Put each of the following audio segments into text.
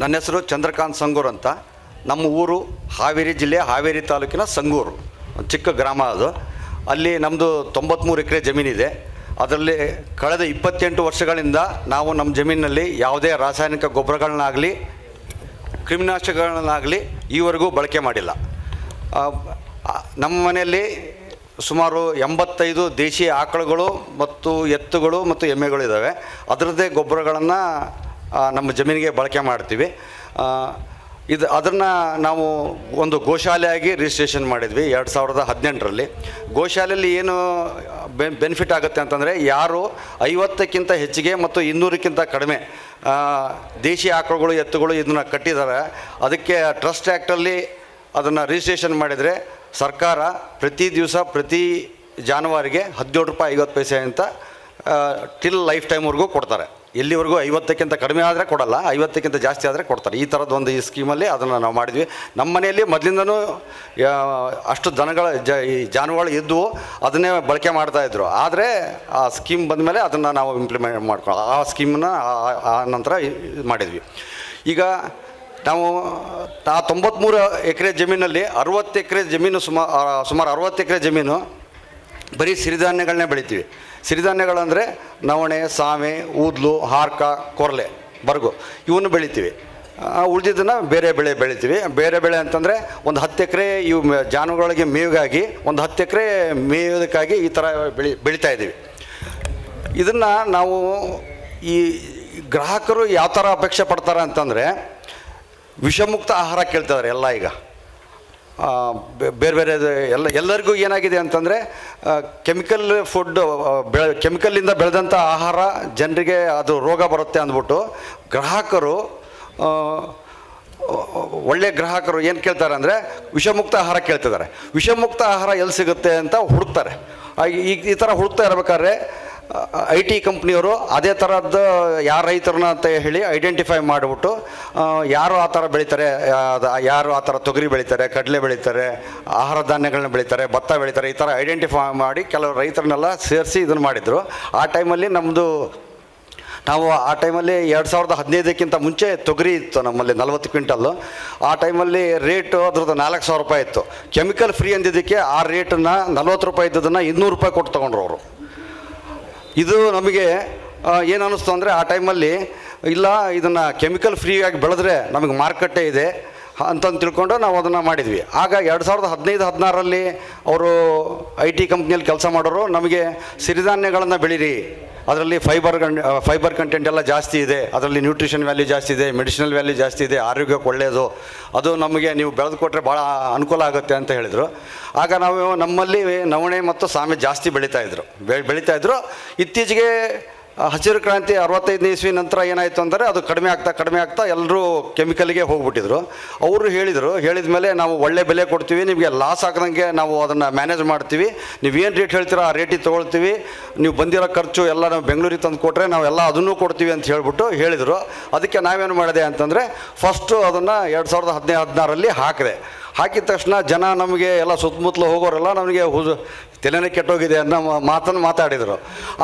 ನನ್ನ ಹೆಸರು ಚಂದ್ರಕಾಂತ್ ಸಂಗೂರ್ ಅಂತ. ನಮ್ಮ ಊರು ಹಾವೇರಿ ಜಿಲ್ಲೆ, ಹಾವೇರಿ ತಾಲೂಕಿನ ಸಂಗೂರು ಚಿಕ್ಕ ಗ್ರಾಮ ಅದು. ಅಲ್ಲಿ ನಮ್ಮದು ತೊಂಬತ್ತ್ಮೂರು ಎಕರೆ ಜಮೀನಿದೆ ಅದರಲ್ಲಿ ಕಳೆದ ಇಪ್ಪತ್ತೆಂಟು ವರ್ಷಗಳಿಂದ ನಾವು ನಮ್ಮ ಜಮೀನಿನಲ್ಲಿ ಯಾವುದೇ ರಾಸಾಯನಿಕ ಗೊಬ್ಬರಗಳನ್ನಾಗಲಿ, ಕ್ರಿಮಿನಾಶಕಗಳನ್ನಾಗಲಿ ಈವರೆಗೂ ಬಳಕೆ ಮಾಡಿಲ್ಲ. ನಮ್ಮ ಮನೆಯಲ್ಲಿ ಸುಮಾರು ಎಂಬತ್ತೈದು ದೇಶಿ ಆಕಳುಗಳು ಮತ್ತು ಎತ್ತುಗಳು ಮತ್ತು ಎಮ್ಮೆಗಳು ಇದ್ದಾವೆ. ಅದರದ್ದೇ ಗೊಬ್ಬರಗಳನ್ನು ನಮ್ಮ ಜಮೀನಿಗೆ ಬಳಕೆ ಮಾಡ್ತೀವಿ. ಇದು ಅದನ್ನು ನಾವು ಒಂದು ಗೋಶಾಲೆಯಾಗಿ ರಿಜಿಸ್ಟ್ರೇಷನ್ ಮಾಡಿದ್ವಿ ಎರಡು ಸಾವಿರದ ಹದಿನೆಂಟರಲ್ಲಿ. ಗೋಶಾಲೆಯಲ್ಲಿ ಏನು ಬೆನಿಫಿಟ್ ಆಗುತ್ತೆ ಅಂತಂದರೆ ಯಾರು ಐವತ್ತಕ್ಕಿಂತ ಹೆಚ್ಚಿಗೆ ಮತ್ತು ಇನ್ನೂರಕ್ಕಿಂತ ಕಡಿಮೆ ದೇಶಿ ಆಕಳುಗಳು, ಎತ್ತುಗಳು ಇದನ್ನು ಕಟ್ಟಿದ್ದಾರೆ ಅದಕ್ಕೆ ಟ್ರಸ್ಟ್ ಆ್ಯಕ್ಟಲ್ಲಿ ಅದನ್ನು ರಿಜಿಸ್ಟ್ರೇಷನ್ ಮಾಡಿದರೆ ಸರ್ಕಾರ ಪ್ರತಿ ದಿವಸ ಪ್ರತಿ ಜಾನುವಾರಿಗೆ ಹದಿನೇಳು ರೂಪಾಯಿ ಐವತ್ತು ಪೈಸೆ ಅಂತ ಟಿಲ್ ಲೈಫ್ ಟೈಮ್ವರೆಗೂ ಕೊಡ್ತಾರೆ. ಎಲ್ಲಿವರೆಗೂ ಐವತ್ತಕ್ಕಿಂತ ಕಡಿಮೆ ಆದರೆ ಕೊಡಲ್ಲ, ಐವತ್ತಕ್ಕಿಂತ ಜಾಸ್ತಿ ಆದರೆ ಕೊಡ್ತಾರೆ. ಈ ಥರದ್ದು ಒಂದು ಈ ಸ್ಕೀಮಲ್ಲಿ ಅದನ್ನು ನಾವು ಮಾಡಿದ್ವಿ. ನಮ್ಮ ಮನೆಯಲ್ಲಿ ಮೊದಲಿಂದನೂ ಅಷ್ಟು ದನಗಳ ಜ, ಈ ಜಾನುವಾರು ಇದ್ದವು ಅದನ್ನೇ ಬಳಕೆ ಮಾಡ್ತಾಯಿದ್ರು ಆದರೆ ಆ ಸ್ಕೀಮ್ ಬಂದಮೇಲೆ ಅದನ್ನು ನಾವು ಇಂಪ್ಲಿಮೆಂಟ್ ಮಾಡ್ಕೊ, ಆ ಸ್ಕೀಮನ್ನ ಆ- ನಂತರ ಮಾಡಿದ್ವಿ. ಈಗ ನಾವು, ಆ ತೊಂಬತ್ತ್ಮೂರು ಎಕರೆ ಜಮೀನಲ್ಲಿ ಅರುವತ್ತು ಎಕರೆ ಜಮೀನು ಸುಮಾರು ಸುಮಾರು ಅರುವತ್ತು ಎಕರೆ ಜಮೀನು ಬರೀ ಸಿರಿಧಾನ್ಯಗಳನ್ನೇ ಬೆಳಿತೀವಿ. ಸಿರಿಧಾನ್ಯಗಳಂದರೆ ನವಣೆ, ಸಾಮೆ, ಊದ್ಲು, ಹಾರ್ಕ, ಕೊರಲೆ, ಬರ್ಗು, ಇವನ್ನು ಬೆಳಿತೀವಿ. ಉಳಿದಿದ್ದನ್ನು ಬೇರೆ ಬೆಳೆ ಬೆಳಿತೀವಿ. ಬೇರೆ ಬೆಳೆ ಅಂತಂದರೆ ಒಂದು ಹತ್ತು ಎಕರೆ ಇವು ಜಾನುವಾರುಗಳಿಗೆ ಮೇವಿಗಾಗಿ, ಒಂದು ಹತ್ತು ಎಕರೆ ಮೇಯೋದಕ್ಕಾಗಿ ಈ ಥರ ಬೆಳಿ, ಬೆಳಿತಾ ಇದ್ದೀವಿ. ಇದನ್ನು ನಾವು ಈ ಗ್ರಾಹಕರು ಯಾವ ಥರ ಅಪೇಕ್ಷೆ ಪಡ್ತಾರೆ ಅಂತಂದರೆ, ವಿಷಮುಕ್ತ ಆಹಾರ ಕೇಳ್ತಿದ್ದಾರೆ ಎಲ್ಲ ಈಗ. ಬೇರೆ ಬೇರೆ ಎಲ್ಲ, ಎಲ್ಲರಿಗೂ ಏನಾಗಿದೆ ಅಂತಂದರೆ ಕೆಮಿಕಲ್ ಫುಡ್ ಬೆಳೆ ಕೆಮಿಕಲ್ಲಿಂದ ಬೆಳೆದಂಥ ಆಹಾರ ಜನರಿಗೆ ಅದು ರೋಗ ಬರುತ್ತೆ ಅಂದ್ಬಿಟ್ಟು ಗ್ರಾಹಕರು ಒಳ್ಳೆ ಗ್ರಾಹಕರು ಏನು ಕೇಳ್ತಾರೆ ಅಂದರೆ, ವಿಷಮುಕ್ತ ಆಹಾರ ಕೇಳ್ತಿದ್ದಾರೆ. ವಿಷಮುಕ್ತ ಆಹಾರ ಎಲ್ಲಿ ಸಿಗುತ್ತೆ ಅಂತ ಹುಡುಕ್ತಾರೆ. ಈ ಥರ ಹುಡುಕ್ತಾ ಇರ್ಬೇಕಾದ್ರೆ ಐ ಟಿ ಕಂಪ್ನಿಯವರು ಅದೇ ಥರದ್ದು ಯಾರು ರೈತರನ್ನ ಅಂತ ಹೇಳಿ ಐಡೆಂಟಿಫೈ ಮಾಡಿಬಿಟ್ಟು ಯಾರು ಆ ಥರ ಬೆಳೀತಾರೆ ಯಾರು ಆ ಥರ ತೊಗರಿ ಬೆಳೀತಾರೆ, ಕಡಲೆ ಬೆಳೀತಾರೆ, ಆಹಾರ ಧಾನ್ಯಗಳನ್ನ ಬೆಳೀತಾರೆ, ಭತ್ತ ಬೆಳೀತಾರೆ, ಈ ಥರ ಐಡೆಂಟಿಫೈ ಮಾಡಿ ಕೆಲವು ರೈತರನ್ನೆಲ್ಲ ಸೇರಿಸಿ ಇದನ್ನು ಮಾಡಿದರು. ಆ ಟೈಮಲ್ಲಿ ನಮ್ಮದು ನಾವು ಆ ಟೈಮಲ್ಲಿ ಎರಡು ಸಾವಿರದ ಹದಿನೈದಕ್ಕಿಂತ ಮುಂಚೆ ತೊಗರಿ ಇತ್ತು ನಮ್ಮಲ್ಲಿ, ನಲವತ್ತು ಕ್ವಿಂಟಲ್ಲು ಆ ಟೈಮಲ್ಲಿ ರೇಟು ಅದ್ರದ್ದು ನಾಲ್ಕು ಸಾವಿರ ರೂಪಾಯಿ ಇತ್ತು. ಕೆಮಿಕಲ್ ಫ್ರೀ ಅಂದಿದ್ದಕ್ಕೆ ಆ ರೇಟನ್ನು ನಲ್ವತ್ತು ರೂಪಾಯಿ ಇದ್ದದನ್ನು ಇನ್ನೂರು ರೂಪಾಯಿ ಕೊಟ್ಟು ತೊಗೊಂಡ್ರು ಅವರು. ಇದು ನಮಗೆ ಏನು ಅನ್ನಿಸ್ತು ಅಂದರೆ ಆ ಟೈಮಲ್ಲಿ ಇಲ್ಲ, ಇದನ್ನು ಕೆಮಿಕಲ್ ಫ್ರೀಯಾಗಿ ಬೆಳೆದ್ರೆ ನಮಗೆ ಮಾರುಕಟ್ಟೆ ಇದೆ ಅಂತಂದು ತಿಳ್ಕೊಂಡು ನಾವು ಅದನ್ನು ಮಾಡಿದ್ವಿ. ಆಗ ಎರಡು ಸಾವಿರದ ಹದಿನೈದು, ಹದಿನಾರರಲ್ಲಿ ಅವರು ಐ ಟಿ ಕಂಪ್ನಿಯಲ್ಲಿ ಕೆಲಸ ಮಾಡೋರು, ನಮಗೆ ಸಿರಿಧಾನ್ಯಗಳನ್ನು ಬೆಳೀರಿ ಅದರಲ್ಲಿ ಫೈಬರ್ ಫೈಬರ್ ಕಂಟೆಂಟ್ ಎಲ್ಲ ಜಾಸ್ತಿ ಇದೆ. ಅದರಲ್ಲಿ ನ್ಯೂಟ್ರಿಷನ್ ವ್ಯಾಲ್ಯೂ ಜಾಸ್ತಿ ಇದೆ ಮೆಡಿಸಿನಲ್ ವ್ಯಾಲ್ಯೂ ಜಾಸ್ತಿ ಇದೆ, ಆರೋಗ್ಯಕ್ಕೆ ಒಳ್ಳೆಯದು ಅದು ನಮಗೆ ನೀವು ಬೆಳೆದುಕೊಟ್ರೆ ಭಾಳ ಅನುಕೂಲ ಆಗುತ್ತೆ ಅಂತ ಹೇಳಿದರು. ಆಗ ನಾವು ನಮ್ಮಲ್ಲಿ ನವಣೆ ಮತ್ತು ಸಾಮೆ ಜಾಸ್ತಿ ಬೆಳೀತಾ ಇದ್ರು. ಬೆ, ಬೆಳೀತಾ ಇತ್ತೀಚೆಗೆ ಹಸಿರು ಕ್ರಾಂತಿ ಅರವತ್ತೈದನೇ ಇಸ್ವಿ ನಂತರ ಏನಾಯಿತು ಅಂದರೆ ಅದು ಕಡಿಮೆ ಆಗ್ತಾ ಕಡಿಮೆ ಆಗ್ತಾ ಎಲ್ಲರೂ ಕೆಮಿಕಲ್ಗೆ ಹೋಗ್ಬಿಟ್ಟಿದ್ರು. ಅವರು ಹೇಳಿದರು, ಹೇಳಿದ ಮೇಲೆ ನಾವು ಒಳ್ಳೆ ಬೆಲೆ ಕೊಡ್ತೀವಿ, ನಿಮಗೆ ಲಾಸ್ ಆಗದಂಗೆ ನಾವು ಅದನ್ನು ಮ್ಯಾನೇಜ್ ಮಾಡ್ತೀವಿ. ನೀವೇನು ರೇಟ್ ಹೇಳ್ತೀರೋ ಆ ರೇಟಿಗೆ ತೊಗೊಳ್ತೀವಿ. ನೀವು ಬಂದಿರೋ ಖರ್ಚು ಎಲ್ಲ ನಾವು ಬೆಂಗಳೂರಿಗೆ ತಂದು ಕೊಟ್ಟರೆ ನಾವೆಲ್ಲ ಅದನ್ನೂ ಕೊಡ್ತೀವಿ ಅಂತ ಹೇಳಿಬಿಟ್ಟು ಹೇಳಿದರು. ಅದಕ್ಕೆ ನಾವೇನು ಮಾಡಿದೆ ಅಂತಂದರೆ ಫಸ್ಟು ಅದನ್ನು ಎರಡು ಸಾವಿರದ ಹದಿನೈದು ಹದಿನಾರಲ್ಲಿ ಹಾಕಿದೆ. ಹಾಕಿದ ತಕ್ಷಣ ಜನ ನಮಗೆ ಎಲ್ಲ ಸುತ್ತಮುತ್ತಲು ಹೋಗೋರೆಲ್ಲ ನಮಗೆ ಹುಜು ತಲೆನೇ ಕೆಟ್ಟೋಗಿದೆ ಅನ್ನೋ ಮಾತನ್ನು ಮಾತಾಡಿದರು.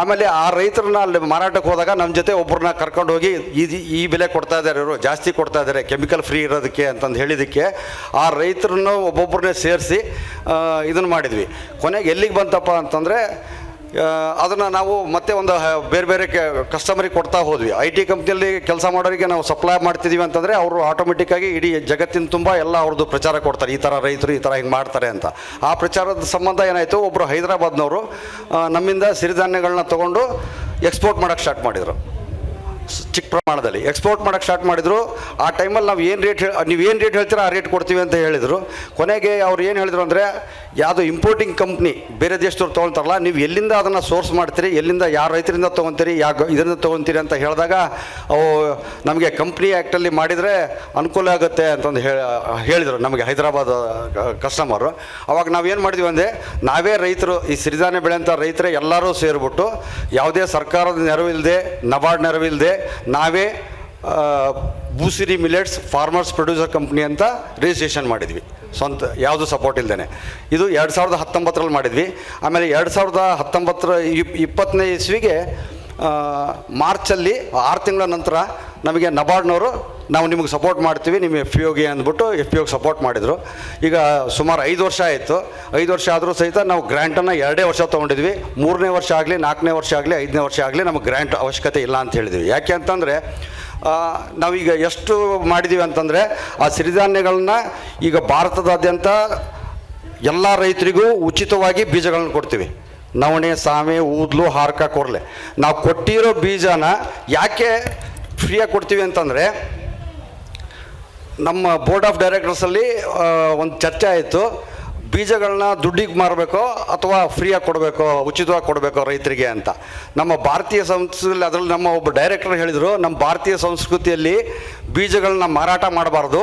ಆಮೇಲೆ ಆ ರೈತರನ್ನ ಅಲ್ಲಿ ಮಾರಾಟಕ್ಕೆ ಹೋದಾಗ ನಮ್ಮ ಜೊತೆ ಒಬ್ಬರನ್ನ ಕರ್ಕೊಂಡು ಹೋಗಿ ಈ ಈ ಬೆಲೆ ಕೊಡ್ತಾ ಇದ್ದಾರೆ ಇವರು, ಜಾಸ್ತಿ ಕೊಡ್ತಾ ಇದ್ದಾರೆ ಕೆಮಿಕಲ್ ಫ್ರೀ ಇರೋದಕ್ಕೆ ಅಂತಂದು ಹೇಳಿದ್ದಕ್ಕೆ ಆ ರೈತರನ್ನು ಒಬ್ಬೊಬ್ಬರನ್ನೇ ಸೇರಿಸಿ ಇದನ್ನು ಮಾಡಿದ್ವಿ. ಕೊನೆಗೆ ಎಲ್ಲಿಗೆ ಬಂತಪ್ಪ ಅಂತಂದರೆ ಅದನ್ನು ನಾವು ಮತ್ತೆ ಒಂದು ಬೇರೆ ಬೇರೆ ಕಸ್ಟಮರಿಗೆ ಕೊಡ್ತಾ ಹೋದ್ವಿ. ಐ ಟಿ ಕಂಪ್ನಿಯಲ್ಲಿ ಕೆಲಸ ಮಾಡೋರಿಗೆ ನಾವು ಸಪ್ಲೈ ಮಾಡ್ತಿದ್ದೀವಿ ಅಂತಂದರೆ ಅವರು ಆಟೋಮೆಟಿಕ್ಕಾಗಿ ಇಡೀ ಜಗತ್ತಿನ ತುಂಬ ಎಲ್ಲ ಅವ್ರದ್ದು ಪ್ರಚಾರ ಕೊಡ್ತಾರೆ. ಈ ಥರ ರೈತರು ಈ ಥರ ಹಿಂಗೆ ಮಾಡ್ತಾರೆ ಅಂತ. ಆ ಪ್ರಚಾರದ ಸಂಬಂಧ ಏನಾಯಿತು ಒಬ್ಬರು ಹೈದರಾಬಾದ್ನವರು ನಮ್ಮಿಂದ ಸಿರಿಧಾನ್ಯಗಳನ್ನ ತೊಗೊಂಡು ಎಕ್ಸ್ಪೋರ್ಟ್ ಮಾಡೋಕ್ಕೆ ಸ್ಟಾರ್ಟ್ ಮಾಡಿದರು. ಚಿಕ್ಕ ಪ್ರಮಾಣದಲ್ಲಿ. ಎಕ್ಸ್ಪೋರ್ಟ್ ಮಾಡೋಕೆ ಸ್ಟಾರ್ಟ್ ಮಾಡಿದರು. ಆ ಟೈಮಲ್ಲಿ ನಾವು ಏನು ರೇಟ್ ನೀವು ಏನು ರೇಟ್ ಹೇಳ್ತೀರಾ ಆ ರೇಟ್ ಕೊಡ್ತೀವಿ ಅಂತ ಹೇಳಿದರು. ಕೊನೆಗೆ ಅವ್ರು ಏನು ಹೇಳಿದರು ಅಂದರೆ, ಯಾವುದು ಇಂಪೋರ್ಟಿಂಗ್ ಕಂಪ್ನಿ ಬೇರೆ ದೇಶದವ್ರು ತೊಗೊಳ್ತಾರಲ್ಲ, ನೀವು ಎಲ್ಲಿಂದ ಅದನ್ನು ಸೋರ್ಸ್ ಮಾಡ್ತೀರಿ, ಎಲ್ಲಿಂದ ಯಾವ ರೈತರಿಂದ ತೊಗೊತೀರಿ ಯಾವ ಇದರಿಂದ ತೊಗೊತೀರಿ ಅಂತ ಹೇಳಿದಾಗ, ಅವು ನಮಗೆ ಕಂಪ್ನಿ ಆ್ಯಕ್ಟಲ್ಲಿ ಮಾಡಿದರೆ ಅನುಕೂಲ ಆಗುತ್ತೆ ಅಂತಂದು ಹೇಳಿ ಹೇಳಿದರು ನಮಗೆ ಹೈದರಾಬಾದ್ ಕಸ್ಟಮರು ಅವಾಗ ಏನು ಮಾಡಿದ್ವಿ ಅಂದರೆ, ನಾವೇ ರೈತರು, ಈ ಸಿರಿಧಾನ್ಯ ಬೆಳೆಯಂಥ ರೈತರೇ ಎಲ್ಲರೂ ಸೇರಿಬಿಟ್ಟು, ಯಾವುದೇ ಸರ್ಕಾರದ ನೆರವಿಲ್ಲದೆ ನಬಾರ್ಡ್ ನೆರವಿಲ್ಲದೆ ನಾವೇ Boosiri millets farmers producer company ಅಂತ ರಿಜಿಸ್ಟ್ರೇಷನ್ ಮಾಡಿದ್ವಿ. ಸ್ವಂತ, ಯಾವುದು ಸಪೋರ್ಟ್ ಇಲ್ಲದೇ ಇದು ಎರಡು ಸಾವಿರದ ಹತ್ತೊಂಬತ್ತರಲ್ಲಿ ಮಾಡಿದ್ವಿ. ಆಮೇಲೆ ಎರಡು ಸಾವಿರದ ಹತ್ತೊಂಬತ್ತರ ಇಪ್, ಇಪ್ಪತ್ತನೇ ಇಸ್ವಿಗೆ ಮಾರ್ಚಲ್ಲಿ, ಆರು ತಿಂಗಳ ನಂತರ ನಮಗೆ ನಬಾರ್ಡ್ನವರು, ನಾವು ನಿಮಗೆ ಸಪೋರ್ಟ್ ಮಾಡ್ತೀವಿ ನಿಮ್ಮ ಎಫ್ ಪಿ ಒಗೆ ಅಂದ್ಬಿಟ್ಟು ಎಫ್ ಪಿ ಒಗೆ ಸಪೋರ್ಟ್ ಮಾಡಿದರು. ಈಗ ಸುಮಾರು ಐದು ವರ್ಷ ಆಯಿತು. ಐದು ವರ್ಷ ಆದರೂ ಸಹಿತ ನಾವು ಗ್ರ್ಯಾಂಟನ್ನು ಎರಡೇ ವರ್ಷ ತೊಗೊಂಡಿದ್ವಿ. ಮೂರನೇ ವರ್ಷ ಆಗಲಿ, ನಾಲ್ಕನೇ ವರ್ಷ ಆಗಲಿ, ಐದನೇ ವರ್ಷ ಆಗಲಿ ನಮಗೆ ಗ್ರ್ಯಾಂಟ್ ಅವಶ್ಯಕತೆ ಇಲ್ಲ ಅಂತ ಹೇಳಿದ್ವಿ. ಯಾಕೆ ಅಂತಂದರೆ ನಾವೀಗ ಎಷ್ಟು ಮಾಡಿದ್ದೀವಿ ಅಂತಂದರೆ, ಆ ಸಿರಿಧಾನ್ಯಗಳನ್ನ ಈಗ ಭಾರತದಾದ್ಯಂತ ಎಲ್ಲ ರೈತರಿಗೂ ಉಚಿತವಾಗಿ ಬೀಜಗಳನ್ನು ಕೊಡ್ತೀವಿ. ನವಣೆ, ಸಾಮೆ, ಊದ್ಲು, ಹಾರ್ಕ, ಕೊರ್ಲೆ. ನಾವು ಕೊಟ್ಟಿರೋ ಬೀಜನ ಯಾಕೆ ಫ್ರೀಯಾಗಿ ಕೊಡ್ತೀವಿ ಅಂತಂದರೆ, ನಮ್ಮ ಬೋರ್ಡ್ ಆಫ್ ಡೈರೆಕ್ಟರ್ಸಲ್ಲಿ ಒಂದು ಚರ್ಚೆ ಆಯಿತು. ಬೀಜಗಳನ್ನ ದುಡ್ಡಿಗೆ ಮಾರಬೇಕೋ ಅಥವಾ ಫ್ರೀಯಾಗಿ ಕೊಡಬೇಕೋ, ಉಚಿತವಾಗಿ ಕೊಡಬೇಕೋ ರೈತರಿಗೆ ಅಂತ. ನಮ್ಮ ಭಾರತೀಯ ಸಂಸ್ಕೃತಿಯಲ್ಲಿ, ಅದರಲ್ಲಿ ನಮ್ಮ ಒಬ್ಬ ಡೈರೆಕ್ಟರ್ ಹೇಳಿದರು, ನಮ್ಮ ಭಾರತೀಯ ಸಂಸ್ಕೃತಿಯಲ್ಲಿ ಬೀಜಗಳನ್ನ ಮಾರಾಟ ಮಾಡಬಾರ್ದು.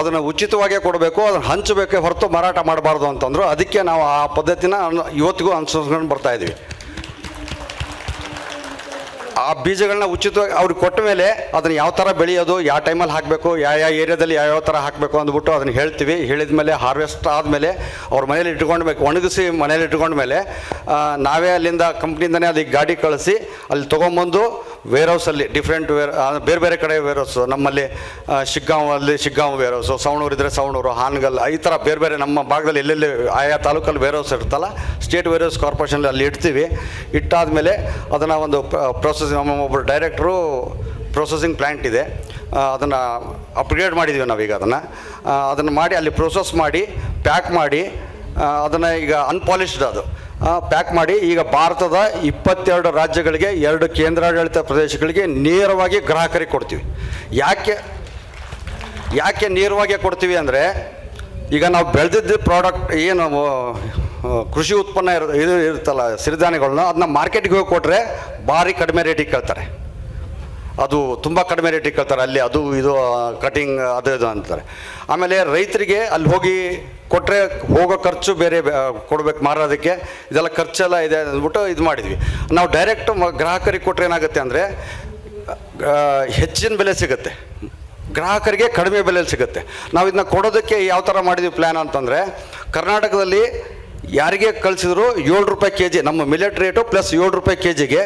ಅದನ್ನು ಉಚಿತವಾಗೇ ಕೊಡಬೇಕು, ಅದನ್ನು ಹಂಚಬೇಕು ಹೊರತು ಮಾರಾಟ ಮಾಡಬಾರ್ದು ಅಂತಂದರು, ಅದಕ್ಕೆ ನಾವು ಆ ಪದ್ಧತಿನ ಇವತ್ತಿಗೂ ಅನುಸರಿಸ್ಕೊಂಡು ಇದ್ದೀವಿ ಆ ಬೀಜಗಳನ್ನ ಉಚಿತವಾಗಿ ಅವ್ರಿಗೆ ಕೊಟ್ಟ ಮೇಲೆ ಅದನ್ನು ಯಾವ ಥರ ಬೆಳೆಯೋದು, ಯಾವ ಟೈಮಲ್ಲಿ ಹಾಕಬೇಕು, ಯಾವ ಯಾವ ಏರಿಯಾದಲ್ಲಿ ಯಾವ ಯಾವ ಥರ ಹಾಕಬೇಕು ಅಂದ್ಬಿಟ್ಟು ಅದನ್ನು ಹೇಳ್ತೀವಿ. ಹೇಳಿದ ಮೇಲೆ, ಹಾರ್ವೆಸ್ಟ್ ಆದಮೇಲೆ ಅವ್ರ ಮನೇಲಿ ಇಟ್ಕೊಂಡ್ಬೇಕು ಒಣಗಿಸಿ ಮನೇಲಿ ಇಟ್ಕೊಂಡ್ಮೇಲೆ ನಾವೇ ಅಲ್ಲಿಂದ ಕಂಪ್ನಿಯಿಂದನೇ ಅಲ್ಲಿಗೆ ಗಾಡಿ ಕಳಿಸಿ ಅಲ್ಲಿ ತೊಗೊಂಬಂದು ವೇರ್ ಹೌಸಲ್ಲಿ ಡಿಫ್ರೆಂಟ್ ವೇರ್ ಬೇರೆ ಬೇರೆ ಕಡೆ ವೇರ್ ಹೌಸು ನಮ್ಮಲ್ಲಿ ಶಿಗ್ಗಾಂವಲ್ಲಿ ಶಿಗ್ಗಾಂವ್ ವೇರ್ ಹೌಸು ಸವಣೂರು ಇದ್ದರೆ ಸವಣೂರು, ಹಾನಗಲ್, ಈ ಥರ ಬೇರೆ ಬೇರೆ ನಮ್ಮ ಭಾಗದಲ್ಲಿ ಎಲ್ಲೆಲ್ಲಿ ಆಯಾ ತಾಲೂಕಲ್ಲಿ ವೇರ್ ಹೌಸ್ ಇರುತ್ತಲ್ಲ ಸ್ಟೇಟ್ ವೇರ್ ಹೌಸ್ ಕಾರ್ಪೊರೇಷನ್ ಅಲ್ಲಿ ಇಡ್ತೀವಿ. ಇಟ್ಟಾದಮೇಲೆ ಅದನ್ನು ಒಂದು ಪ್ರೊಸೆಸ್ ನಮ್ಮ ಒಬ್ಬರು ಡೈರೆಕ್ಟ್ರು ಪ್ರೊಸೆಸಿಂಗ್ ಪ್ಲ್ಯಾಂಟ್ ಇದೆ. ಅದನ್ನು ಅಪ್ಗ್ರೇಡ್ ಮಾಡಿದ್ದೀವಿ ನಾವೀಗ ಅದನ್ನು. ಅದನ್ನು ಮಾಡಿ ಅಲ್ಲಿ ಪ್ರೊಸೆಸ್ ಮಾಡಿ ಪ್ಯಾಕ್ ಮಾಡಿ ಅದನ್ನು ಈಗ ಅನ್ಪಾಲಿಶ್ಡ್ ಅದು. ಪ್ಯಾಕ್ ಮಾಡಿ ಈಗ ಭಾರತದ ಇಪ್ಪತ್ತೆರಡು ರಾಜ್ಯಗಳಿಗೆ, ಎರಡು ಕೇಂದ್ರಾಡಳಿತ ಪ್ರದೇಶಗಳಿಗೆ ನೇರವಾಗಿ ಗ್ರಾಹಕರಿಗೆ ಕೊಡ್ತೀವಿ. ಯಾಕೆ ಯಾಕೆ ನೇರವಾಗಿ ಕೊಡ್ತೀವಿ ಅಂದರೆ, ಈಗ ನಾವು ಬೆಳೆದಿದ್ದ ಪ್ರಾಡಕ್ಟ್ ಏನು ಕೃಷಿ ಉತ್ಪನ್ನ ಇರ, ಇದು ಇರುತ್ತಲ್ಲ ಸಿರಿಧಾನ್ಯಗಳನ್ನ ಅದನ್ನ ಮಾರ್ಕೆಟ್ಗೆ ಹೋಗಿ ಕೊಟ್ಟರೆ ಭಾರಿ ಕಡಿಮೆ ರೇಟಿಗೆ ಕೇಳ್ತಾರೆ. ಅದು ತುಂಬ ಕಡಿಮೆ ರೇಟಿಗೆ ಕೇಳ್ತಾರೆ. ಅಲ್ಲಿ ಅದು, ಇದು ಕಟಿಂಗ್ ಅದು, ಇದು ಅಂತಾರೆ. ಆಮೇಲೆ ರೈತರಿಗೆ ಅಲ್ಲಿ ಹೋಗಿ ಕೊಟ್ಟರೆ ಹೋಗೋ ಖರ್ಚು ಬೇರೆ ಕೊಡಬೇಕು ಮಾರೋದಕ್ಕೆ. ಇದೆಲ್ಲ ಖರ್ಚೆಲ್ಲ ಇದೆ ಅಂದ್ಬಿಟ್ಟು ಇದು ಮಾಡಿದ್ವಿ. ನಾವು ಡೈರೆಕ್ಟ್ ಗ್ರಾಹಕರಿಗೆ ಕೊಟ್ಟರೆ ಏನಾಗುತ್ತೆ ಅಂದರೆ ಹೆಚ್ಚಿನ ಬೆಲೆ ಸಿಗುತ್ತೆ. ಗ್ರಾಹಕರಿಗೆ ಕಡಿಮೆ ಬೆಲೆಯಲ್ಲಿ ಸಿಗುತ್ತೆ. ನಾವು ಇದನ್ನ ಕೊಡೋದಕ್ಕೆ ಯಾವ ಥರ ಮಾಡಿದ್ವಿ ಪ್ಲ್ಯಾನ್ ಅಂತಂದರೆ, ಕರ್ನಾಟಕದಲ್ಲಿ ಯಾರಿಗೆ ಕಳಿಸಿದ್ರು ಏಳು ರೂಪಾಯಿ ಕೆ ಜಿ ನಮ್ಮ ಮಿಲೆಟ್ ರೇಟು ಪ್ಲಸ್ ಏಳು ರೂಪಾಯಿ ಕೆ ಜಿಗೆ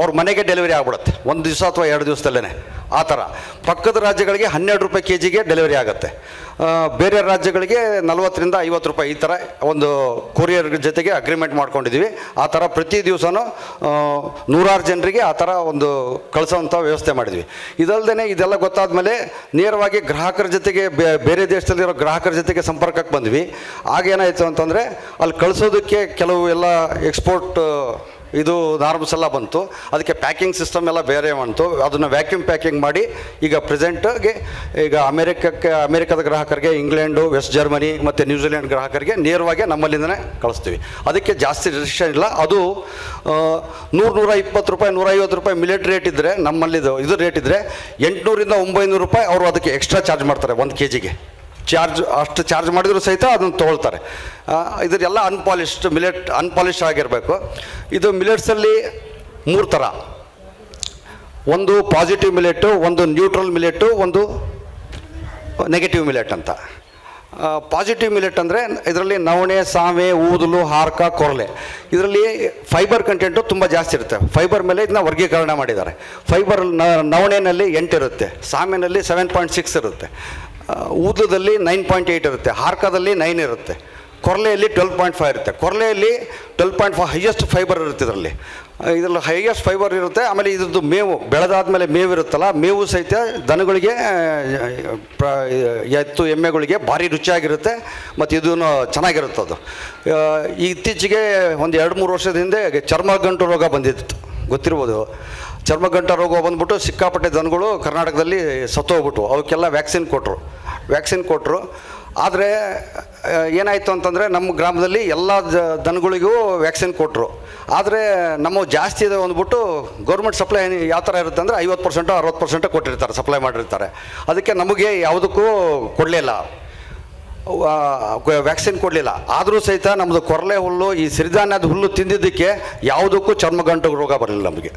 ಅವ್ರ ಮನೆಗೆ ಡೆಲಿವರಿ ಆಗ್ಬಿಡುತ್ತೆ. ಒಂದು ದಿವಸ ಅಥವಾ ಎರಡು ದಿವಸದಲ್ಲೇ ಆ ಥರ. ಪಕ್ಕದ ರಾಜ್ಯಗಳಿಗೆ ಹನ್ನೆರಡು ರೂಪಾಯಿ ಕೆ ಜಿಗೆ ಡೆಲಿವರಿ ಆಗುತ್ತೆ ಬೇರೆ ರಾಜ್ಯಗಳಿಗೆ ನಲ್ವತ್ತರಿಂದ ಐವತ್ತು ರೂಪಾಯಿ ಈ ಥರ ಒಂದು ಕೊರಿಯರ್ ಜೊತೆಗೆ ಅಗ್ರಿಮೆಂಟ್ ಮಾಡ್ಕೊಂಡಿದ್ದೀವಿ. ಆ ಥರ ಪ್ರತಿ ದಿವಸನೂ ನೂರಾರು ಜನರಿಗೆ ಆ ಥರ ಒಂದು ಕಳಿಸೋವಂಥ ವ್ಯವಸ್ಥೆ ಮಾಡಿದ್ವಿ. ಇದಲ್ಲದೇ ಇದೆಲ್ಲ ಗೊತ್ತಾದ ಮೇಲೆ ನೇರವಾಗಿ ಗ್ರಾಹಕರ ಜೊತೆಗೆ ಬೇರೆ ದೇಶದಲ್ಲಿರೋ ಗ್ರಾಹಕರ ಜೊತೆಗೆ ಸಂಪರ್ಕಕ್ಕೆ ಬಂದ್ವಿ. ಆಗೇನಾಯಿತು ಅಂತಂದರೆ, ಅಲ್ಲಿ ಕಳಿಸೋದಕ್ಕೆ ಕೆಲವು ಎಲ್ಲ ಎಕ್ಸ್ಪೋರ್ಟ್ ಇದು ನಾರ್ಮ್ಸ್ ಎಲ್ಲ ಬಂತು. ಅದಕ್ಕೆ ಪ್ಯಾಕಿಂಗ್ ಸಿಸ್ಟಮ್ ಎಲ್ಲ ಬೇರೆ ಬಂತು. ಅದನ್ನು ವ್ಯಾಕ್ಯೂಮ್ ಪ್ಯಾಕಿಂಗ್ ಮಾಡಿ ಈಗ ಪ್ರೆಸೆಂಟ್ಗೆ ಈಗ ಅಮೇರಿಕಕ್ಕೆ, ಅಮೇರಿಕದ ಗ್ರಾಹಕರಿಗೆ, ಇಂಗ್ಲೆಂಡು, ವೆಸ್ಟ್ ಜರ್ಮನಿ ಮತ್ತು ನ್ಯೂಜಿಲೆಂಡ್ ಗ್ರಾಹಕರಿಗೆ ನೇರವಾಗಿ ನಮ್ಮಲ್ಲಿಂದನೇ ಕಳಿಸ್ತೀವಿ. ಅದಕ್ಕೆ ಜಾಸ್ತಿ ರಿಸ್ಟ್ರಿಕ್ಷನ್ ಇಲ್ಲ. ಅದು ನೂರು ನೂರ ಇಪ್ಪತ್ತು ರೂಪಾಯಿ, ನೂರೈವತ್ತು ರೂಪಾಯಿ ಮಿಲೆಟ್ ರೇಟ್ ಇದ್ದರೆ ನಮ್ಮಲ್ಲಿದು ಇದು ರೇಟ್ ಇದ್ದರೆ ಎಂಟುನೂರಿಂದ ಒಂಬೈನೂರು ರೂಪಾಯಿ ಅವರು ಅದಕ್ಕೆ ಎಕ್ಸ್ಟ್ರಾ ಚಾರ್ಜ್ ಮಾಡ್ತಾರೆ ಒಂದು ಕೆ ಜಿಗೆ ಚಾರ್ಜ್, ಅಷ್ಟು ಚಾರ್ಜ್ ಮಾಡಿದ್ರು ಸಹಿತ ಅದನ್ನು ತೊಗೊಳ್ತಾರೆ. ಇದರೆಲ್ಲ ಅನ್ಪಾಲಿಶ್ಡ್ ಮಿಲೆಟ್ ಅನ್ಪಾಲಿಶ್ ಆಗಿರಬೇಕು. ಇದು ಮಿಲೆಟ್ಸಲ್ಲಿ ಮೂರು ಥರ. ಒಂದು ಪಾಸಿಟಿವ್ ಮಿಲೆಟು ಒಂದು ನ್ಯೂಟ್ರಲ್ ಮಿಲೆಟು ಒಂದು ನೆಗೆಟಿವ್ ಮಿಲೆಟ್ ಅಂತ. ಪಾಸಿಟಿವ್ ಮಿಲೆಟ್ ಅಂದರೆ ಇದರಲ್ಲಿ ನವಣೆ ಸಾಮೆ ಊದಲು, ಹಾರ್ಕ, ಕೊರಲೆ. ಇದರಲ್ಲಿ ಫೈಬರ್ ಕಂಟೆಂಟು ತುಂಬ ಜಾಸ್ತಿ ಇರುತ್ತೆ. ಫೈಬರ್ ಮೇಲೆ ಇದನ್ನ ವರ್ಗೀಕರಣ ಮಾಡಿದ್ದಾರೆ. ಫೈಬರ್ ನವಣೆಯಲ್ಲಿ ಎಂಟಿರುತ್ತೆ ಸಾಮೆನಲ್ಲಿ ಸೆವೆನ್ ಪಾಯಿಂಟ್ ಸಿಕ್ಸ್ ಇರುತ್ತೆ. ಊದಲದಲ್ಲಿ ನೈನ್ ಪಾಯಿಂಟ್ ಏಯ್ಟ್ ಇರುತ್ತೆ, ಹಾರ್ಕದಲ್ಲಿ ನೈನ್ ಇರುತ್ತೆ, ಕೊರಲೆಯಲ್ಲಿ ಟ್ವೆಲ್ ಪಾಯಿಂಟ್ ಫೈವ್ ಇರುತ್ತೆ. ಕೊರಲೆಯಲ್ಲಿ twelve point five highest fibre ಇರುತ್ತೆ ಇದರಲ್ಲಿ. ಇದರಲ್ಲಿ ಹೈಯೆಸ್ಟ್ ಫೈಬರ್ ಇರುತ್ತೆ, ಆಮೇಲೆ ಇದ್ರದ್ದು ಮೇವು, ಬೆಳೆದಾದ್ಮೇಲೆ ಮೇವು ಇರುತ್ತಲ್ಲ, ಮೇವು ಸಹಿತ ದನಗಳಿಗೆ ಪ್ರ ಎತ್ತು, ಎಮ್ಮೆಗಳಿಗೆ ಭಾರಿ ರುಚಿಯಾಗಿರುತ್ತೆ, ಮತ್ತು ಇದೂ ಚೆನ್ನಾಗಿರುತ್ತೆ ಅದು. ಇತ್ತೀಚೆಗೆ ಒಂದು ಎರಡು ಮೂರು ವರ್ಷದ ಹಿಂದೆ ಚರ್ಮಗಂಟು ರೋಗ ಬಂದಿತ್ತು, ಗೊತ್ತಿರ್ಬೋದು? ಚರ್ಮಗಂಟ ರೋಗ ಬಂದ್ಬಿಟ್ಟು ಸಿಕ್ಕಾಪಟ್ಟೆ ದನಗಳು ಕರ್ನಾಟಕದಲ್ಲಿ ಸತ್ತೋಗ್ಬಿಟ್ಟು ಅವಕ್ಕೆಲ್ಲ ವ್ಯಾಕ್ಸಿನ್ ಕೊಟ್ಟರು ವ್ಯಾಕ್ಸಿನ್ ಕೊಟ್ಟರು ಆದರೆ ಏನಾಯಿತು ಅಂತಂದರೆ, ನಮ್ಮ ಗ್ರಾಮದಲ್ಲಿ ಎಲ್ಲ ದನಗಳಿಗೂ ವ್ಯಾಕ್ಸಿನ್ ಕೊಟ್ಟರು ಆದರೆ, ನಮ್ಮ ಜಾಸ್ತಿ ಇದೆ ಅಂದ್ಬಿಟ್ಟು ಗೌರ್ಮೆಂಟ್ ಸಪ್ಲೈ ಯಾವ ಥರ ಇರುತ್ತೆ ಅಂದರೆ ಐವತ್ತು ಪರ್ಸೆಂಟು ಅರವತ್ತು ಪರ್ಸೆಂಟು ಕೊಟ್ಟಿರ್ತಾರೆ ಸಪ್ಲೈ ಮಾಡಿರ್ತಾರೆ. ಅದಕ್ಕೆ ನಮಗೆ ಯಾವುದಕ್ಕೂ ಕೊಡಲಿಲ್ಲ. ವ್ಯಾಕ್ಸಿನ್ ಕೊಡಲಿಲ್ಲ. ಆದರೂ ಸಹಿತ ನಮ್ಮದು ಕೊರಲೆ ಹುಲ್ಲು, ಈ ಸಿರಿಧಾನ್ಯದ ಹುಲ್ಲು ತಿಂದಿದ್ದಕ್ಕೆ ಯಾವುದಕ್ಕೂ ಚರ್ಮಗಂಟು ರೋಗ ಬರಲಿಲ್ಲ ನಮಗೆ.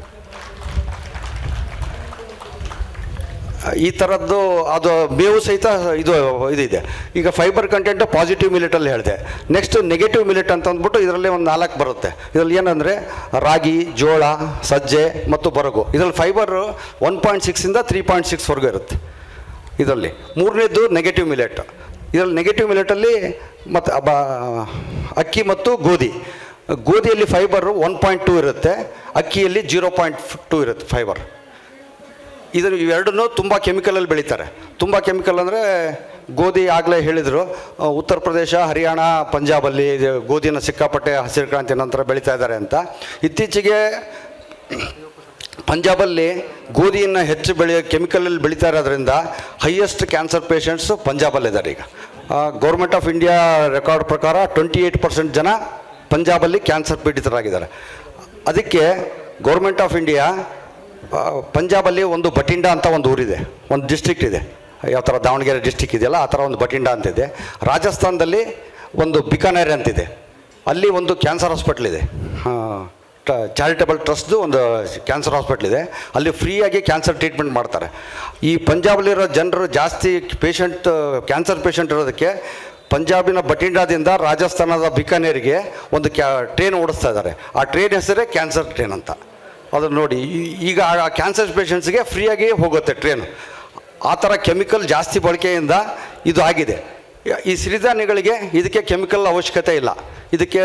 ಈ ಥರದ್ದು ಅದು ಮೇವು ಸಹಿತ ಇದು, ಇದಿದೆ. ಈಗ ಫೈಬರ್ ಕಂಟೆಂಟ್ ಪಾಸಿಟಿವ್ ಮಿಲೆಟಲ್ಲಿ ಹೇಳಿದೆ. ನೆಕ್ಸ್ಟ್ ನೆಗೆಟಿವ್ ಮಿಲೆಟ್ ಅಂತ ಅಂದ್ಬಿಟ್ಟು ಇದರಲ್ಲಿ ಒಂದು ನಾಲ್ಕು ಬರುತ್ತೆ. ಇದರಲ್ಲಿ ಏನಂದರೆ ರಾಗಿ, ಜೋಳ, ಸಜ್ಜೆ ಮತ್ತು ಬರಗು. ಇದರಲ್ಲಿ ಫೈಬರ್ ಒನ್ ಪಾಯಿಂಟ್ ಸಿಕ್ಸಿಂದ ತ್ರೀ ಪಾಯಿಂಟ್ ಸಿಕ್ಸ್ವರೆಗೂ ಇರುತ್ತೆ ಇದರಲ್ಲಿ. ಮೂರನೇದು ನೆಗೆಟಿವ್ ಮಿಲೆಟ್ ಇದರಲ್ಲಿ ನೆಗೆಟಿವ್ ಮಿಲೆಟಲ್ಲಿ ಮತ್ತು ಬ ಅಕ್ಕಿ ಮತ್ತು ಗೋಧಿ. ಗೋಧಿಯಲ್ಲಿ ಫೈಬರ್ ಒನ್ ಪಾಯಿಂಟ್ ಟೂ ಇರುತ್ತೆ. ಅಕ್ಕಿಯಲ್ಲಿ ಜೀರೋ ಪಾಯಿಂಟ್ ಟೂ ಇರುತ್ತೆ ಫೈಬರ್ ಇದನ್ನು ಇವೆರಡನ್ನೂ ತುಂಬ ಕೆಮಿಕಲಲ್ಲಿ ಬೆಳೀತಾರೆ. ತುಂಬ ಕೆಮಿಕಲ್ ಅಂದರೆ ಗೋಧಿ ಆಗಲೇ ಹೇಳಿದರು. ಉತ್ತರ ಪ್ರದೇಶ, ಹರಿಯಾಣ ಪಂಜಾಬಲ್ಲಿ ಗೋಧಿನ ಸಿಕ್ಕಾಪಟ್ಟೆ ಹಸಿರು ಕ್ರಾಂತಿ ನಂತರ ಬೆಳೀತಾ ಇದ್ದಾರೆ ಅಂತ. ಇತ್ತೀಚೆಗೆ ಪಂಜಾಬಲ್ಲಿ ಗೋಧಿಯನ್ನು ಹೆಚ್ಚು ಬೆಳೆಯೋ ಕೆಮಿಕಲಲ್ಲಿ ಬೆಳೀತಾ ಇರೋದ್ರಿಂದ ಹೈಯೆಸ್ಟ್ ಕ್ಯಾನ್ಸರ್ ಪೇಷಂಟ್ಸು ಪಂಜಾಬಲ್ಲಿದ್ದಾರೆ ಈಗ. ಗೌರ್ಮೆಂಟ್ ಆಫ್ ಇಂಡಿಯಾ ರೆಕಾರ್ಡ್ ಪ್ರಕಾರ ಟ್ವೆಂಟಿ ಏಯ್ಟ್ ಪರ್ಸೆಂಟ್ ಜನ ಪಂಜಾಬಲ್ಲಿ ಕ್ಯಾನ್ಸರ್ ಪೀಡಿತರಾಗಿದ್ದಾರೆ. ಅದಕ್ಕೆ ಗೌರ್ಮೆಂಟ್ ಆಫ್ ಇಂಡಿಯಾ ಪಂಜಾಬಲ್ಲಿ ಒಂದು ಬಟಿಂಡಾ ಅಂತ ಒಂದು ಊರಿದೆ. ಒಂದು ಡಿಸ್ಟ್ರಿಕ್ಟ್ ಇದೆ. ಯಾವ ಥರ ದಾವಣಗೆರೆ ಡಿಸ್ಟಿಕ್ ಇದೆಯಲ್ಲ, ಆ ಥರ ಒಂದು ಬಟಿಂಡಾ ಅಂತಿದೆ ರಾಜಸ್ಥಾನದಲ್ಲಿ ಒಂದು ಬಿಕಾನೇರ್ ಅಂತಿದೆ ಅಲ್ಲಿ ಒಂದು ಕ್ಯಾನ್ಸರ್ ಹಾಸ್ಪಿಟ್ಲ್ ಇದೆ. ಚಾರಿಟಬಲ್ ಟ್ರಸ್ಟ್ದು ಒಂದು ಕ್ಯಾನ್ಸರ್ ಹಾಸ್ಪಿಟ್ಲ್ ಇದೆ. ಅಲ್ಲಿ ಫ್ರೀಯಾಗಿ ಕ್ಯಾನ್ಸರ್ ಟ್ರೀಟ್ಮೆಂಟ್ ಮಾಡ್ತಾರೆ. ಈ ಪಂಜಾಬಲ್ಲಿರೋ ಜನರು ಜಾಸ್ತಿ ಪೇಷಂಟ್, ಕ್ಯಾನ್ಸರ್ ಪೇಷಂಟ್ ಇರೋದಕ್ಕೆ ಪಂಜಾಬಿನ ಬಟಿಂಡಾದಿಂದ ರಾಜಸ್ಥಾನದ ಬಿಕಾನೇರಿಗೆ ಒಂದು ಕ್ಯಾ, ಟ್ರೈನ್ ಓಡಿಸ್ತಾ ಇದ್ದಾರೆ. ಆ ಟ್ರೈನ್ ಹೆಸರೇ ಕ್ಯಾನ್ಸರ್ ಟ್ರೈನ್ ಅಂತ. ಅದನ್ನು ನೋಡಿ ಈಗ ಆ ಕ್ಯಾನ್ಸರ್ ಪೇಷಂಟ್ಸ್ಗೆ ಫ್ರೀಯಾಗಿ ಹೋಗುತ್ತೆ ಟ್ರೈನ್ ಆ ಥರ ಕೆಮಿಕಲ್ ಜಾಸ್ತಿ ಬಳಕೆಯಿಂದ ಇದು ಆಗಿದೆ. ಈ ಸಿರಿಧಾನ್ಯಗಳಿಗೆ ಇದಕ್ಕೆ ಕೆಮಿಕಲ್ ಅವಶ್ಯಕತೆ ಇಲ್ಲ. ಇದಕ್ಕೆ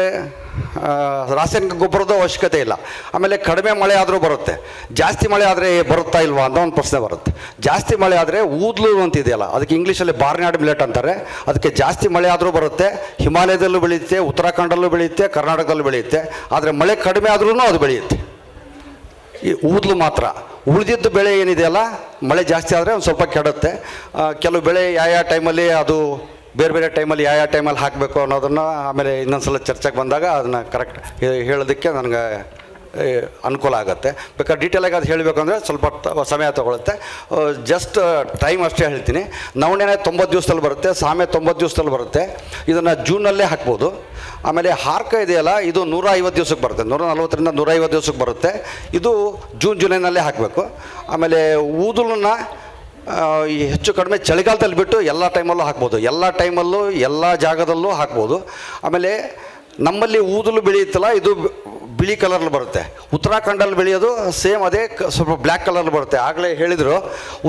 ರಾಸಾಯನಿಕ ಗೊಬ್ಬರದ ಅವಶ್ಯಕತೆ ಇಲ್ಲ. ಆಮೇಲೆ ಕಡಿಮೆ ಮಳೆ ಆದರೂ ಬರುತ್ತೆ. ಜಾಸ್ತಿ ಮಳೆ ಆದರೆ ಬರುತ್ತಾ ಇಲ್ವಾ ಅಂತ ಒಂದು ಪ್ರಶ್ನೆ ಬರುತ್ತೆ. ಜಾಸ್ತಿ ಮಳೆ ಆದರೆ ಊದ್ಲು ಅಂತ ಇದೆಯಲ್ಲ ಅದಕ್ಕೆ ಇಂಗ್ಲೀಷಲ್ಲಿ ಬಾರ್ನಾಡ್ ಮಿಲೆಟ್ ಅಂತಾರೆ. ಅದಕ್ಕೆ ಜಾಸ್ತಿ ಮಳೆ ಆದರೂ ಬರುತ್ತೆ, ಹಿಮಾಲಯದಲ್ಲೂ ಬೆಳೆಯುತ್ತೆ, ಉತ್ತರಾಖಂಡಲ್ಲೂ ಬೆಳೆಯುತ್ತೆ, ಕರ್ನಾಟಕದಲ್ಲೂ ಬೆಳೆಯುತ್ತೆ. ಆದರೆ ಮಳೆ ಕಡಿಮೆ ಆದ್ರೂ ಅದು ಬೆಳೆಯುತ್ತೆ. ಈ ಊದ್ಲು ಮಾತ್ರ. ಉಳಿದಿದ್ದು ಬೆಳೆ ಏನಿದೆಯಲ್ಲ ಮಳೆ ಜಾಸ್ತಿ ಆದರೆ ಒಂದು ಸ್ವಲ್ಪ ಕೆಡುತ್ತೆ. ಕೆಲವು ಬೆಳೆ ಯಾವ ಯಾವ ಟೈಮಲ್ಲಿ ಅದು ಬೇರೆ ಬೇರೆ ಟೈಮಲ್ಲಿ ಯಾವ ಯಾವ ಟೈಮಲ್ಲಿ ಹಾಕಬೇಕು ಅನ್ನೋದನ್ನು ಆಮೇಲೆ ಇನ್ನೊಂದು ಸಲ ಚರ್ಚೆಗೆ ಬಂದಾಗ ಅದನ್ನು ಕರೆಕ್ಟ್ ಹೇಳೋದಕ್ಕೆ ನನಗೆ ಅನುಕೂಲ ಆಗುತ್ತೆ. ಬೇಕಾದ್ರೆ ಡೀಟೇಲಾಗಿ ಅದು ಹೇಳಬೇಕು ಅಂದರೆ ಸ್ವಲ್ಪ ಸಮಯ ತೊಗೊಳುತ್ತೆ. ಜಸ್ಟ್ ಟೈಮ್ ಅಷ್ಟೇ ಹೇಳ್ತೀನಿ. ನವಣೆನೆ ತೊಂಬತ್ತು ದಿವಸದಲ್ಲಿ ಬರುತ್ತೆ, ಸಾಮೆ ತೊಂಬತ್ತು ದಿವಸದಲ್ಲಿ ಬರುತ್ತೆ. ಇದನ್ನು ಜೂನಲ್ಲೇ ಹಾಕ್ಬೋದು. ಆಮೇಲೆ ಹಾರ್ಕ ಇದೆಯಲ್ಲ, ಇದು ನೂರ ಐವತ್ತು ದಿವಸಕ್ಕೆ ಬರುತ್ತೆ. ನೂರ ನಲ್ವತ್ತರಿಂದ ನೂರ ಐವತ್ತು ದಿವಸಕ್ಕೆ ಬರುತ್ತೆ. ಇದು ಜೂನ್, ಜುಲೈನಲ್ಲೇ ಹಾಕಬೇಕು. ಆಮೇಲೆ ಊದಲನ್ನು ಹೆಚ್ಚು ಕಡಿಮೆ ಚಳಿಗಾಲದಲ್ಲಿ ಬಿಟ್ಟು ಎಲ್ಲ ಟೈಮಲ್ಲೂ ಹಾಕ್ಬೋದು. ಎಲ್ಲ ಟೈಮಲ್ಲೂ ಎಲ್ಲ ಜಾಗದಲ್ಲೂ ಹಾಕ್ಬೋದು. ಆಮೇಲೆ ನಮ್ಮಲ್ಲಿ ಊದಲು ಬೆಳೆಯುತ್ತಲ್ಲ, ಇದು ಬಿಳಿ ಕಲರ್ಲಿ ಬರುತ್ತೆ. ಉತ್ತರಾಖಂಡಲ್ಲಿ ಬೆಳೆಯೋದು ಸೇಮ್ ಅದೇ ಸ್ವಲ್ಪ ಬ್ಲ್ಯಾಕ್ ಕಲರ್ ಬರುತ್ತೆ. ಆಗಲೇ ಹೇಳಿದರು,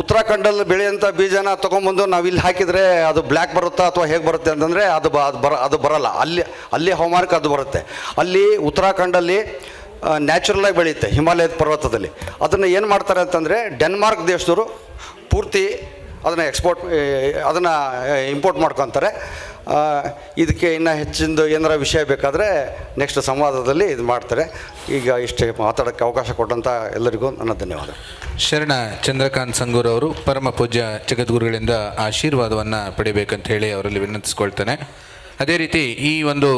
ಉತ್ತರಾಖಂಡಲ್ಲಿ ಬೆಳೆಯೋಂಥ ಬೀಜನ ತೊಗೊಂಬಂದು ನಾವು ಇಲ್ಲಿ ಹಾಕಿದರೆ ಅದು ಬ್ಲ್ಯಾಕ್ ಬರುತ್ತಾ ಅಥವಾ ಹೇಗೆ ಬರುತ್ತೆ ಅಂತಂದರೆ ಅದು ಬ, ಅದು ಬರ, ಅದು ಬರಲ್ಲ. ಅಲ್ಲಿ ಅಲ್ಲಿ ಹವಾಮಾನಕ್ಕೆ ಅದು ಬರುತ್ತೆ. ಅಲ್ಲಿ ಉತ್ತರಾಖಂಡಲ್ಲಿ ನ್ಯಾಚುರಲಾಗಿ ಬೆಳೆಯುತ್ತೆ ಹಿಮಾಲಯದ ಪರ್ವತದಲ್ಲಿ. ಅದನ್ನು ಏನು ಮಾಡ್ತಾರೆ ಅಂತಂದರೆ ಡೆನ್ಮಾರ್ಕ್ ದೇಶದವರು ಪೂರ್ತಿ ಅದನ್ನು ಎಕ್ಸ್ಪೋರ್ಟ್ ಅದನ್ನು ಇಂಪೋರ್ಟ್ ಮಾಡ್ಕೊತಾರೆ. ಇದಕ್ಕೆ ಇನ್ನು ಹೆಚ್ಚಿಂದು ಏನಾರ ವಿಷಯ ಬೇಕಾದರೆ ನೆಕ್ಸ್ಟ್ ಸಂವಾದದಲ್ಲಿ ಇದು ಮಾಡ್ತಾರೆ. ಈಗ ಇಷ್ಟೇ ಮಾತಾಡೋಕ್ಕೆ ಅವಕಾಶ ಕೊಟ್ಟಂಥ ಎಲ್ಲರಿಗೂ ನನ್ನ ಧನ್ಯವಾದ. ಶರಣ ಚಂದ್ರಕಾಂತ್ ಸಂಗೂರ್ ಅವರು ಪರಮ ಪೂಜ್ಯ ಜಗದ್ಗುರುಗಳಿಂದ ಆಶೀರ್ವಾದವನ್ನು ಪಡಿಬೇಕಂತ ಹೇಳಿ ಅವರಲ್ಲಿ ವಿನಂತಿಸ್ಕೊಳ್ತಾನೆ. ಅದೇ ರೀತಿ ಈ ಒಂದು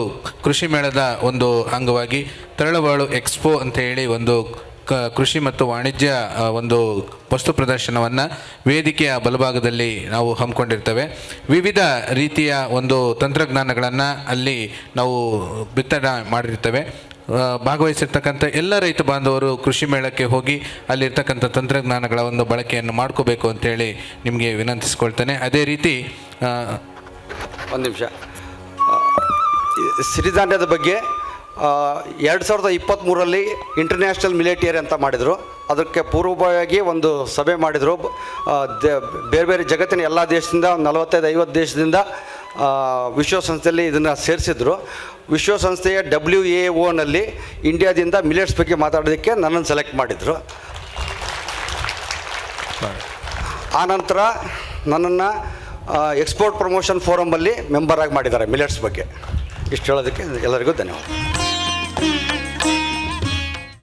ಕೃಷಿ ಮೇಳದ ಒಂದು ಅಂಗವಾಗಿ ತರಳಬಾಳು ಎಕ್ಸ್ಪೋ ಅಂತ ಹೇಳಿ ಒಂದು ಕೃಷಿ ಮತ್ತು ವಾಣಿಜ್ಯ ಒಂದು ವಸ್ತು ಪ್ರದರ್ಶನವನ್ನು ವೇದಿಕೆಯ ಬಲಭಾಗದಲ್ಲಿ ನಾವು ಹಮ್ಮಿಕೊಂಡಿರ್ತೇವೆ. ವಿವಿಧ ರೀತಿಯ ಒಂದು ತಂತ್ರಜ್ಞಾನಗಳನ್ನು ಅಲ್ಲಿ ನಾವು ಬಿತ್ತನೆ ಮಾಡಿರ್ತೇವೆ. ಭಾಗವಹಿಸಿರ್ತಕ್ಕಂಥ ಎಲ್ಲ ರೈತ ಬಾಂಧವರು ಕೃಷಿ ಮೇಳಕ್ಕೆ ಹೋಗಿ ಅಲ್ಲಿರ್ತಕ್ಕಂಥ ತಂತ್ರಜ್ಞಾನಗಳ ಒಂದು ಬಳಕೆಯನ್ನು ಮಾಡ್ಕೋಬೇಕು ಅಂತೇಳಿ ನಿಮಗೆ ವಿನಂತಿಸ್ಕೊಳ್ತೇನೆ. ಅದೇ ರೀತಿ ಒಂದು ನಿಮಿಷ. ಸಿರಿಧಾನ್ಯದ ಬಗ್ಗೆ ಎರಡು ಸಾವಿರದ ಇಪ್ಪತ್ತ್ಮೂರರಲ್ಲಿ ಇಂಟರ್ನ್ಯಾಷನಲ್ ಮಿಲಿಟರಿ ಅಂತ ಮಾಡಿದರು. ಅದಕ್ಕೆ ಪೂರ್ವಭಾವಿಯಾಗಿ ಒಂದು ಸಭೆ ಮಾಡಿದರು. ಬೇರೆ ಬೇರೆ ಜಗತ್ತಿನ ಎಲ್ಲ ದೇಶದಿಂದ ಒಂದು ನಲವತ್ತೈದು, ಐವತ್ತು ದೇಶದಿಂದ ವಿಶ್ವಸಂಸ್ಥೆಯಲ್ಲಿ ಇದನ್ನು ಸೇರಿಸಿದ್ರು. ವಿಶ್ವಸಂಸ್ಥೆಯ ಡಬ್ಲ್ಯೂ ಎ ಒನಲ್ಲಿ ಇಂಡಿಯಾದಿಂದ ಮಿಲೆಟ್ಸ್ ಬಗ್ಗೆ ಮಾತಾಡೋದಕ್ಕೆ ನನ್ನನ್ನು ಸೆಲೆಕ್ಟ್ ಮಾಡಿದರು. ಆನಂತರ ನನ್ನನ್ನು ಎಕ್ಸ್ಪೋರ್ಟ್ ಪ್ರಮೋಷನ್ ಫೋರಮಲ್ಲಿ ಮೆಂಬರಾಗಿ ಮಾಡಿದ್ದಾರೆ ಮಿಲೆಟ್ಸ್ ಬಗ್ಗೆ. ಇಷ್ಟು ಹೇಳೋದಕ್ಕೆ ಎಲ್ಲರಿಗೂ ಧನ್ಯವಾದ. Mm-hmm.